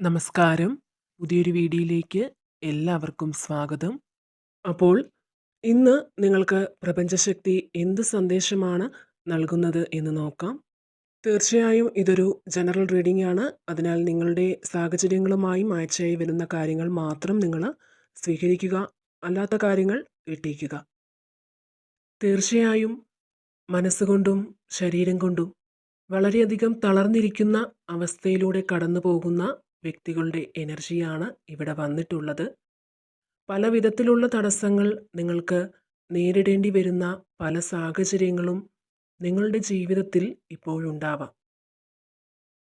നമസ്കാരം. പുതിയൊരു വീഡിയോയിലേക്ക് എല്ലാവർക്കും സ്വാഗതം. അപ്പോൾ ഇന്ന് നിങ്ങൾക്ക് പ്രപഞ്ചശക്തി എന്ത് സന്ദേശമാണ് നൽകുന്നത് എന്ന് നോക്കാം. തീർച്ചയായും ഇതൊരു ജനറൽ റീഡിംഗ് ആണ്. അതിനാൽ നിങ്ങളുടെ സാഹചര്യങ്ങളുമായി മാച്ചായി വരുന്ന കാര്യങ്ങൾ മാത്രം നിങ്ങൾ സ്വീകരിക്കുക അല്ലാത്ത കാര്യങ്ങൾ വിട്ടേക്കുക തീർച്ചയായും മനസ്സുകൊണ്ടും ശരീരം കൊണ്ടും വളരെയധികം തളർന്നിരിക്കുന്ന അവസ്ഥയിലൂടെ കടന്നു പോകുന്ന വ്യക്തികളുടെ എനർജിയാണ് ഇവിടെ വന്നിട്ടുള്ളത്. പല വിധത്തിലുള്ള തടസ്സങ്ങൾ നിങ്ങൾക്ക് നേരിടേണ്ടി വരുന്ന പല സാഹചര്യങ്ങളും നിങ്ങളുടെ ജീവിതത്തിൽ ഇപ്പോഴുണ്ടാവാം.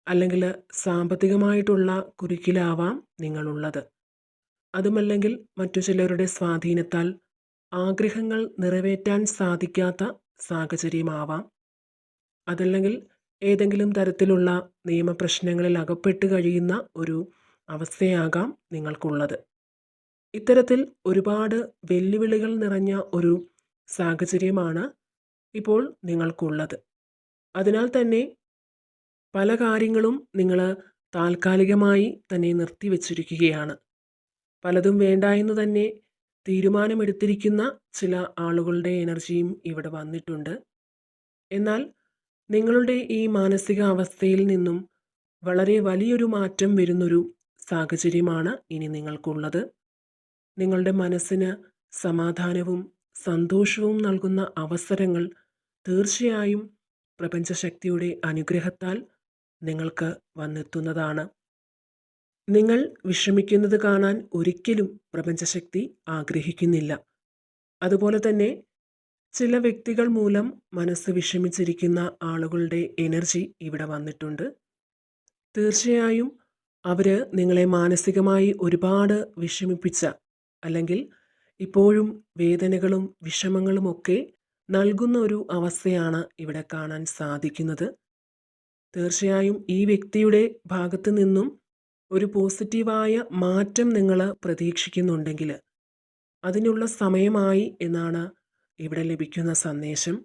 അല്ലെങ്കിൽ സാമ്പത്തികമായിട്ടുള്ള കുരുക്കിലാവാം നിങ്ങളുള്ളത്. അതുമല്ലെങ്കിൽ മറ്റു ചിലരുടെ സ്വാധീനത്താൽ ആഗ്രഹങ്ങൾ നിറവേറ്റാൻ സാധിക്കാത്ത സാഹചര്യമാവാം. അതല്ലെങ്കിൽ ഏതെങ്കിലും തരത്തിലുള്ള നിയമപ്രശ്നങ്ങളിൽ അകപ്പെട്ട് കഴിയുന്ന ഒരു അവസ്ഥയാകാം നിങ്ങൾക്കുള്ളത്. ഇത്തരത്തിൽ ഒരുപാട് വെല്ലുവിളികൾ നിറഞ്ഞ ഒരു സാഹചര്യമാണ് ഇപ്പോൾ നിങ്ങൾക്കുള്ളത്. അതിനാൽ തന്നെ പല കാര്യങ്ങളും നിങ്ങൾ താൽക്കാലികമായി തന്നെ നിർത്തിവെച്ചിരിക്കുകയാണ്. പലതും വേണ്ട എന്ന് തന്നെ തീരുമാനമെടുത്തിരിക്കുന്ന ചില ആളുകളുടെ എനർജിയും ഇവിടെ വന്നിട്ടുണ്ട്. എന്നാൽ നിങ്ങളുടെ ഈ മാനസികാവസ്ഥയിൽ നിന്നും വളരെ വലിയൊരു മാറ്റം വരുന്നൊരു സാഹചര്യമാണ് ഇനി നിങ്ങൾക്കുള്ളത്. നിങ്ങളുടെ മനസ്സിന് സമാധാനവും സന്തോഷവും നൽകുന്ന അവസരങ്ങൾ തീർച്ചയായും പ്രപഞ്ചശക്തിയുടെ അനുഗ്രഹത്താൽ നിങ്ങൾക്ക് വന്നെത്തുന്നതാണ്. നിങ്ങൾ വിഷമിക്കുന്നത് കാണാൻ ഒരിക്കലും പ്രപഞ്ചശക്തി ആഗ്രഹിക്കുന്നില്ല. അതുപോലെ തന്നെ ചില വ്യക്തികൾ മൂലം മനസ്സ് വിഷമിച്ചിരിക്കുന്ന ആളുകളുടെ എനർജി ഇവിടെ വന്നിട്ടുണ്ട്. തീർച്ചയായും അവർ നിങ്ങളെ മാനസികമായി ഒരുപാട് വിഷമിപ്പിച്ച അല്ലെങ്കിൽ ഇപ്പോഴും വേദനകളും വിഷമങ്ങളും ഒക്കെ നൽകുന്ന ഒരു അവസ്ഥയാണ് ഇവിടെ കാണാൻ സാധിക്കുന്നത്. തീർച്ചയായും ഈ വ്യക്തിയുടെ ഭാഗത്തു നിന്നും ഒരു പോസിറ്റീവായ മാറ്റം നിങ്ങൾ പ്രതീക്ഷിക്കുന്നുണ്ടെങ്കിൽ അതിനുള്ള സമയമായി എന്നാണ് ഇവിടെ ലഭിക്കുന്ന സന്ദേശം.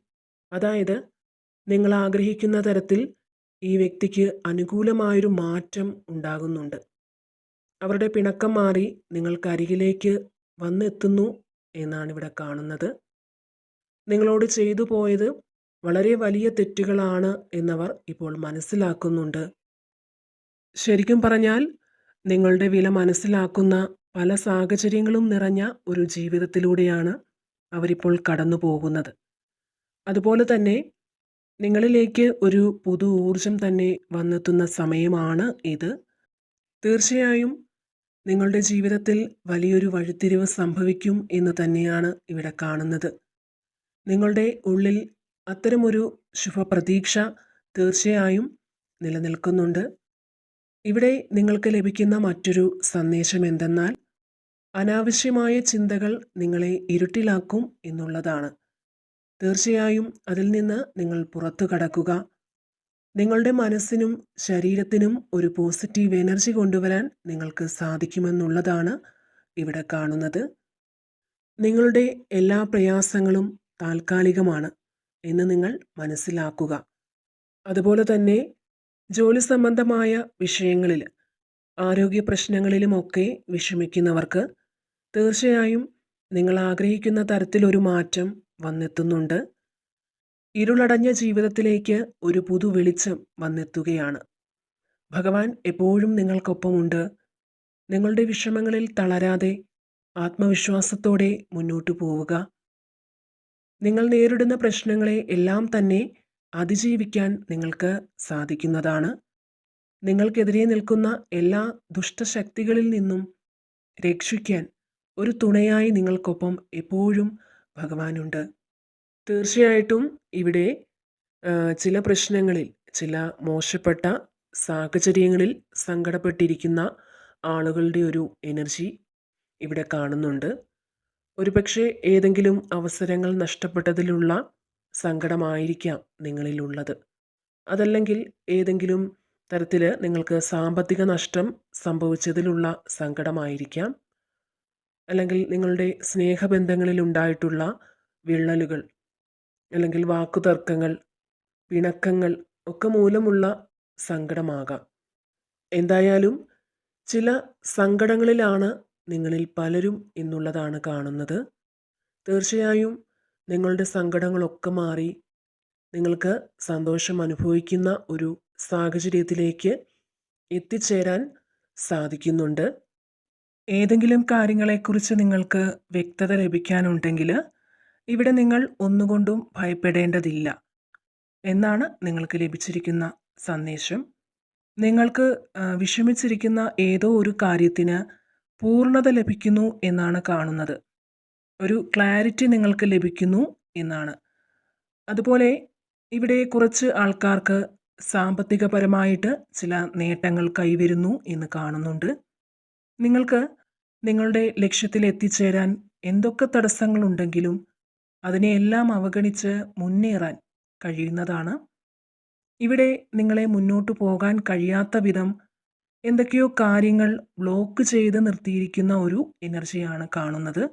അതായത് നിങ്ങൾ ആഗ്രഹിക്കുന്ന തരത്തിൽ ഈ വ്യക്തിക്ക് അനുകൂലമായൊരു മാറ്റം ഉണ്ടാകുന്നുണ്ട്. അവരുടെ പിണക്കം മാറി നിങ്ങൾക്കരികിലേക്ക് വന്നെത്തുന്നു എന്നാണ് ഇവിടെ കാണുന്നത്. നിങ്ങളോട് ചെയ്തു പോയത് വളരെ വലിയ തെറ്റുകളാണ് എന്നവർ ഇപ്പോൾ മനസ്സിലാക്കുന്നുണ്ട്. ശരിക്കും പറഞ്ഞാൽ നിങ്ങളുടെ വില മനസ്സിലാക്കുന്ന പല സാഹചര്യങ്ങളും നിറഞ്ഞ ഒരു ജീവിതത്തിലൂടെയാണ് അവരിപ്പോൾ കടന്നു പോകുന്നത് അതുപോലെ തന്നെ നിങ്ങളിലേക്ക് ഒരു പുതു ഊർജം തന്നെ വന്നെത്തുന്ന സമയമാണ് ഇത്. തീർച്ചയായും നിങ്ങളുടെ ജീവിതത്തിൽ വലിയൊരു വഴിത്തിരിവ് സംഭവിക്കും എന്ന് തന്നെയാണ് ഇവിടെ കാണുന്നത്. നിങ്ങളുടെ ഉള്ളിൽ അത്തരമൊരു ശുഭപ്രതീക്ഷ തീർച്ചയായും നിലനിൽക്കുന്നുണ്ട്. ഇവിടെ നിങ്ങൾക്ക് ലഭിക്കുന്ന മറ്റൊരു സന്ദേശം എന്തെന്നാൽ അനാവശ്യമായ ചിന്തകൾ നിങ്ങളെ ഇരുട്ടിലാക്കും എന്നുള്ളതാണ്. തീർച്ചയായും അതിൽ നിന്ന് നിങ്ങൾ പുറത്തു കടക്കുക. നിങ്ങളുടെ മനസ്സിനും ശരീരത്തിനും ഒരു പോസിറ്റീവ് എനർജി കൊണ്ടുവരാൻ നിങ്ങൾക്ക് സാധിക്കുമെന്നുള്ളതാണ് ഇവിടെ കാണുന്നത്. നിങ്ങളുടെ എല്ലാ പ്രയാസങ്ങളും താൽക്കാലികമാണ് എന്ന് നിങ്ങൾ മനസ്സിലാക്കുക. അതുപോലെ തന്നെ ജോലി സംബന്ധമായ വിഷയങ്ങളിൽ ആരോഗ്യ പ്രശ്നങ്ങളിലുമൊക്കെ വിഷമിക്കുന്നവർക്ക് തീർച്ചയായും നിങ്ങൾ ആഗ്രഹിക്കുന്ന തരത്തിലൊരു മാറ്റം വന്നെത്തുന്നുണ്ട്. ഇരുളടഞ്ഞ ജീവിതത്തിലേക്ക് ഒരു പുതു വെളിച്ചം വന്നെത്തുകയാണ്. ഭഗവാൻ എപ്പോഴും നിങ്ങൾക്കൊപ്പമുണ്ട്. നിങ്ങളുടെ വിഷമങ്ങളിൽ തളരാതെ ആത്മവിശ്വാസത്തോടെ മുന്നോട്ടു പോവുക. നിങ്ങൾ നേരിടുന്ന പ്രശ്നങ്ങളെ എല്ലാം തന്നെ അതിജീവിക്കാൻ നിങ്ങൾക്ക് സാധിക്കുന്നതാണ്. നിങ്ങൾക്കെതിരെ നിൽക്കുന്ന എല്ലാ ദുഷ്ടശക്തികളിൽ നിന്നും രക്ഷിക്കാൻ ഒരു തുണയായി നിങ്ങൾക്കൊപ്പം എപ്പോഴും ഭഗവാനുണ്ട്. തീർച്ചയായിട്ടും ഇവിടെ ചില പ്രശ്നങ്ങളിൽ ചില മോശപ്പെട്ട സാഹചര്യങ്ങളിൽ സങ്കടപ്പെട്ടിരിക്കുന്ന ആളുകളുടെ ഒരു എനർജി ഇവിടെ കാണുന്നുണ്ട്. ഒരുപക്ഷെ ഏതെങ്കിലും അവസരങ്ങൾ നഷ്ടപ്പെട്ടതിലുള്ള സങ്കടമായിരിക്കാം നിങ്ങളിലുള്ളത്. അതല്ലെങ്കിൽ ഏതെങ്കിലും തരത്തിൽ നിങ്ങൾക്ക് സാമ്പത്തിക നഷ്ടം സംഭവിച്ചതിലുള്ള സങ്കടമായിരിക്കാം. അല്ലെങ്കിൽ നിങ്ങളുടെ സ്നേഹബന്ധങ്ങളിൽ ഉണ്ടായിട്ടുള്ള വിള്ളലുകൾ അല്ലെങ്കിൽ വാക്കുതർക്കങ്ങൾ പിണക്കങ്ങൾ ഒക്കെ മൂലമുള്ള സങ്കടമാകാം. എന്തായാലും ചില സങ്കടങ്ങളിലാണ് നിങ്ങളിൽ പലരും എന്നുള്ളതാണ് കാണുന്നത്. തീർച്ചയായും നിങ്ങളുടെ സങ്കടങ്ങളൊക്കെ മാറി നിങ്ങൾക്ക് സന്തോഷം അനുഭവിക്കുന്ന ഒരു സാഹചര്യത്തിലേക്ക് എത്തിച്ചേരാൻ സാധിക്കുന്നുണ്ട്. ഏതെങ്കിലും കാര്യങ്ങളെക്കുറിച്ച് നിങ്ങൾക്ക് വ്യക്തത ലഭിക്കാനുണ്ടെങ്കിൽ ഇവിടെ നിങ്ങൾ ഒന്നുകൊണ്ടും ഭയപ്പെടേണ്ടതില്ല എന്നാണ് നിങ്ങൾക്ക് ലഭിച്ചിരിക്കുന്ന സന്ദേശം. നിങ്ങൾക്ക് വിഷമിച്ചിരിക്കുന്ന ഏതോ ഒരു കാര്യത്തിന് പൂർണത ലഭിക്കുന്നു എന്നാണ് കാണുന്നത്. ഒരു ക്ലാരിറ്റി നിങ്ങൾക്ക് ലഭിക്കുന്നു എന്നാണ്. അതുപോലെ ഇവിടെ കുറച്ച് ആൾക്കാർക്ക് സാമ്പത്തികപരമായിട്ട് ചില നേട്ടങ്ങൾ കൈവരുന്നു എന്ന് കാണുന്നുണ്ട്. നിങ്ങൾക്ക് നിങ്ങളുടെ ലക്ഷ്യത്തിൽ എത്തിച്ചേരാൻ എന്തൊക്കെ തടസ്സങ്ങളുണ്ടെങ്കിലും അതിനെയെല്ലാം അവഗണിച്ച് മുന്നേറാൻ കഴിയുന്നതാണ്. ഇവിടെ നിങ്ങളെ മുന്നോട്ട് പോകാൻ കഴിയാത്ത വിധം എന്തൊക്കെയോ കാര്യങ്ങൾ ബ്ലോക്ക് ചെയ്ത് നിർത്തിയിരിക്കുന്ന ഒരു എനർജിയാണ് കാണുന്നത്.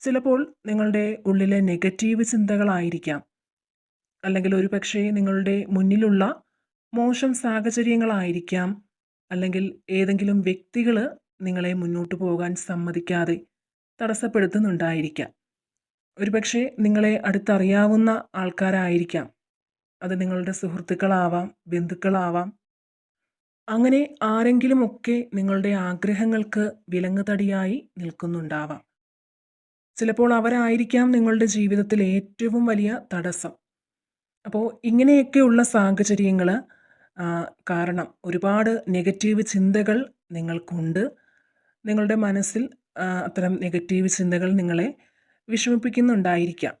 ചിലപ്പോൾ നിങ്ങളുടെ ഉള്ളിലെ നെഗറ്റീവ് ചിന്തകളായിരിക്കാം. അല്ലെങ്കിൽ ഒരു പക്ഷേ നിങ്ങളുടെ മുന്നിലുള്ള മോശം സാഹചര്യങ്ങളായിരിക്കാം. അല്ലെങ്കിൽ ഏതെങ്കിലും വ്യക്തികൾ നിങ്ങളെ മുന്നോട്ട് പോകാൻ സമ്മതിക്കാതെ തടസ്സപ്പെടുത്തുന്നുണ്ടായിരിക്കാം. ഒരുപക്ഷെ നിങ്ങളെ അടുത്തറിയാവുന്ന ആൾക്കാരായിരിക്കാം. അത് നിങ്ങളുടെ സുഹൃത്തുക്കളാവാം ബന്ധുക്കളാവാം. അങ്ങനെ ആരെങ്കിലുമൊക്കെ നിങ്ങളുടെ ആഗ്രഹങ്ങൾക്ക് വിലങ്ങുതടിയായി നിൽക്കുന്നുണ്ടാവാം. ചിലപ്പോൾ അവരായിരിക്കാം നിങ്ങളുടെ ജീവിതത്തിൽ ഏറ്റവും വലിയ തടസ്സം. അപ്പോൾ ഇങ്ങനെയൊക്കെയുള്ള സാഹചര്യങ്ങൾ കാരണം ഒരുപാട് നെഗറ്റീവ് ചിന്തകൾ നിങ്ങൾക്കുണ്ട്. നിങ്ങളുടെ മനസ്സിൽ അത്തരം നെഗറ്റീവ് ചിന്തകൾ നിങ്ങളെ വിഷമിപ്പിക്കുന്നുണ്ടായിരിക്കാം.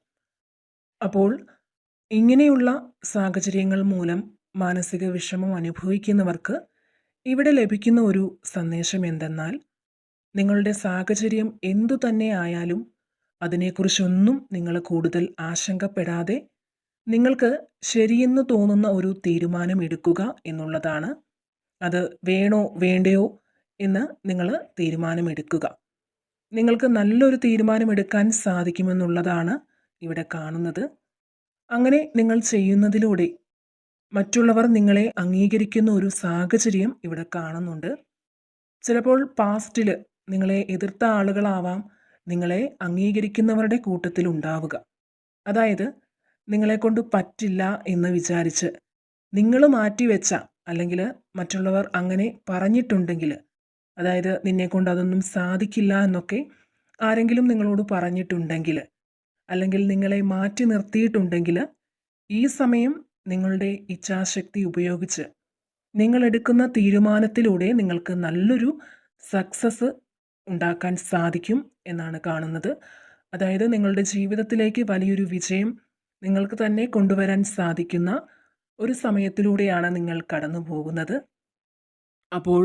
അപ്പോൾ ഇങ്ങനെയുള്ള സാഹചര്യങ്ങൾ മൂലം മാനസിക വിഷമം അനുഭവിക്കുന്നവർക്ക് ഇവിടെ ലഭിക്കുന്ന ഒരു സന്ദേശം എന്തെന്നാൽ നിങ്ങളുടെ സാഹചര്യം എന്തു തന്നെ ആയാലും അതിനെക്കുറിച്ചൊന്നും നിങ്ങൾ കൂടുതൽ ആശങ്കപ്പെടാതെ നിങ്ങൾക്ക് ശരിയെന്ന് തോന്നുന്ന ഒരു തീരുമാനം എടുക്കുക എന്നുള്ളതാണ്. അത് വേണോ വേണ്ടയോ എന്ന് നിങ്ങൾ തീരുമാനമെടുക്കുക. നിങ്ങൾക്ക് നല്ലൊരു തീരുമാനമെടുക്കാൻ സാധിക്കുമെന്നുള്ളതാണ് ഇവിടെ കാണുന്നത്. അങ്ങനെ നിങ്ങൾ ചെയ്യുന്നതിലൂടെ മറ്റുള്ളവർ നിങ്ങളെ അംഗീകരിക്കുന്ന ഒരു സാഹചര്യം ഇവിടെ കാണുന്നുണ്ട്. ചിലപ്പോൾ പാസ്റ്റിൽ നിങ്ങളെ എതിർത്ത ആളുകളാവാം നിങ്ങളെ അംഗീകരിക്കുന്നവരുടെ കൂട്ടത്തിൽ ഉണ്ടാവുക. അതായത് നിങ്ങളെ കൊണ്ട് പറ്റില്ല എന്ന് വിചാരിച്ച് നിങ്ങൾ മാറ്റിവെച്ച അല്ലെങ്കിൽ മറ്റുള്ളവർ അങ്ങനെ പറഞ്ഞിട്ടുണ്ടെങ്കിൽ അതായത് നിന്നെ കൊണ്ട് അതൊന്നും സാധിക്കില്ല എന്നൊക്കെ ആരെങ്കിലും നിങ്ങളോട് പറഞ്ഞിട്ടുണ്ടെങ്കിൽ അല്ലെങ്കിൽ നിങ്ങളെ മാറ്റി നിർത്തിയിട്ടുണ്ടെങ്കിൽ ഈ സമയം നിങ്ങളുടെ ഇച്ഛാശക്തി ഉപയോഗിച്ച് നിങ്ങളെടുക്കുന്ന തീരുമാനത്തിലൂടെ നിങ്ങൾക്ക് നല്ലൊരു സക്സസ് ഉണ്ടാക്കാൻ സാധിക്കും എന്നാണ് കാണുന്നത്. അതായത് നിങ്ങളുടെ ജീവിതത്തിലേക്ക് വലിയൊരു വിജയം നിങ്ങൾക്ക് തന്നെ കൊണ്ടുവരാൻ സാധിക്കുന്ന ഒരു സമയത്തിലൂടെയാണ് നിങ്ങൾ കടന്നു പോകുന്നത് അപ്പോൾ